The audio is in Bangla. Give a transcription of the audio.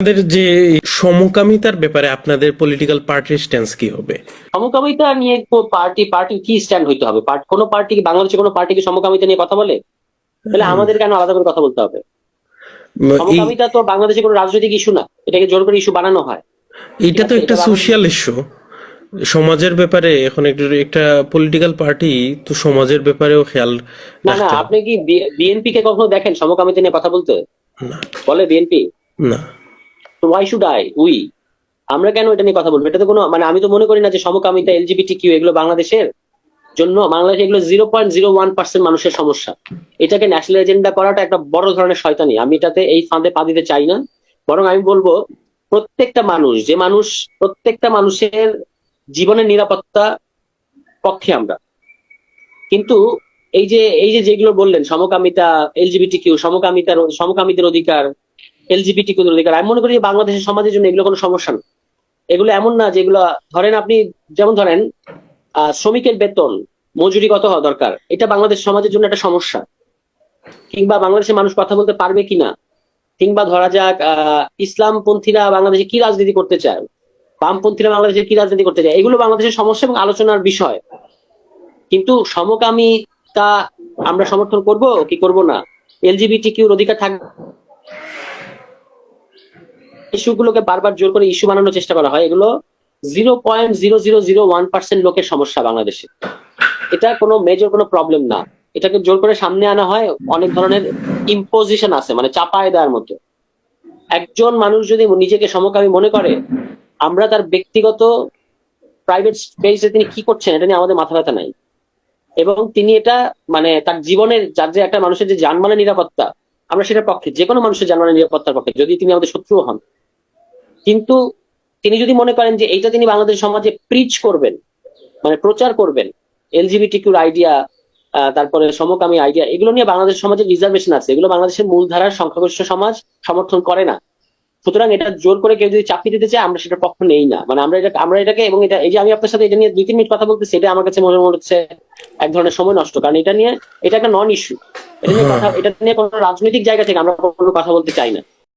আপনাদের যে সমকামিতার ব্যাপারে আপনাদের পলিটিক্যাল পার্টির স্ট্যান্স কি হবে? সমকামিতা নিয়ে পার্টি পার্টি কি স্ট্যান্ড হইতে হবে? কোনো পার্টি কি বাংলাদেশে কোনো পার্টি কি সমকামিতা নিয়ে কথা বলে? তাহলে আমাদের কেন আলাদা করে কথা বলতে হবে? সমকামিতা তো বাংলাদেশে কোনো রাজনৈতিক ইস্যু না। এটাকে জোর করে ইস্যু বানানো হয়। এইটা তো একটা এটা সোশ্যাল ইস্যু সমাজের ব্যাপারে এখন একটা একটা পলিটিক্যাল পার্টি তো সমাজের ব্যাপারেও খেয়াল না না আপনি কি বিএনপি কে কখনো দেখেন সমকামিতা নিয়ে কথা বলতে? না। বলে বিএনপি না। তো ওয়াই শুড আই উই আমরা কেন এটা নিয়ে কথা বলব? এটা তো কোনো মানে আমি তো মনে করি না যে সমকামিতা এলজিবিটি কিউ এগুলো বাংলাদেশের জন্য বাংলাদেশে এগুলো zero point zero one percent মানুষের সমস্যা। এটাকে ন্যাশনাল এজেন্ডা করাটা একটা বড় ধরনের শয়তানি। আমি এটাতে এই ফাঁদে পা দিতে চাই না। বরং আমি বলব, প্রত্যেকটা মানুষ, যে মানুষ প্রত্যেকটা মানুষের জীবনের নিরাপত্তা পক্ষে আমরা। কিন্তু এই যে এই যে যেগুলো বললেন, সমকামিতা এলজিবিটি কিউ সমকামিতার সমকামিতার অধিকার এলজিবিটি কিউ অধিকার আমি মনে করি যে বাংলাদেশের সমাজের জন্য এগুলো কোনো সমস্যা না। এগুলো এমন না যেগুলো ধরেন আপনি যেমন ধরেন শ্রমিকের বেতন, মজুরি কত হওয়া দরকার, এটা বাংলাদেশ সমাজের জন্য একটা সমস্যা। কিংবা বাংলাদেশের মানুষ কথা বলতে পারবে কিনা? কিংবা ধরা যাক ইসলামপন্থীরা বাংলাদেশে কি রাজনীতি করতে চায়? বামপন্থীরা বাংলাদেশে কি রাজনীতি করতে চায়? এগুলো বাংলাদেশের সমস্যা এবং আলোচনার বিষয়। কিন্তু সমকামিতা আমরা সমর্থন করব কি করব না? এলজিবিটি কিউর অধিকার থাকবে ইস্যুগুলোকে বারবার জোর করে ইস্যু বানানোর চেষ্টা করা হয়, এগুলো zero point zero zero zero one percent লোকের সমস্যা বাংলাদেশে। এটা কোনো মেজর কোনো প্রবলেম না। এটাকে জোর করে সামনে আনা হয়, অনেক ধরনের ইম্পোজিশন আছে মানে চাপায় দেওয়ার মতো। একজন মানুষ যদি নিজেকে সমকামী মনে করে, আমরা তার ব্যক্তিগত প্রাইভেট স্পেসে তিনি কি করছেন, এটা নিয়ে আমাদের মাথা ব্যথা নাই। এবং তিনি এটা মানে তার জীবনের, যার যে একটা মানুষের যে জানমালের নিরাপত্তা, আমরা সেটার পক্ষে যে কোনো মানুষের জানমালের নিরাপত্তার পক্ষে, যদি তিনি আমাদের শত্রুও হন। কিন্তু তিনি যদি মনে করেন যে এইটা তিনি বাংলাদেশ সমাজে প্রিচ করবেন মানে প্রচার করবেন এলজিবিটি কিউর আইডিয়া তারপরে সমকামী আইডিয়া এগুলো নিয়ে বাংলাদেশ সমাজে রিজার্ভেশন আছে। এগুলো বাংলাদেশের মূলধারার সংখ্যাগরিষ্ঠ সমাজ সমর্থন করে না। সুতরাং এটা জোর করে কেউ যদি চাকরি দিতে চায় আমরা সেটা পক্ষ নেই না। মানে আমরা এটা আমরা এটাকে এবং এটা এই যে আমি আপনার সাথে এটা নিয়ে দুই তিন মিনিট কথা বলতেছি এটা আমার কাছে মনে মনে হচ্ছে এক ধরনের সময় নষ্ট। কারণ এটা নিয়ে এটা একটা নন ইস্যু এটা নিয়ে কথা এটা নিয়ে কোনো রাজনৈতিক জায়গা থেকে আমরা কোনো কথা বলতে চাই না।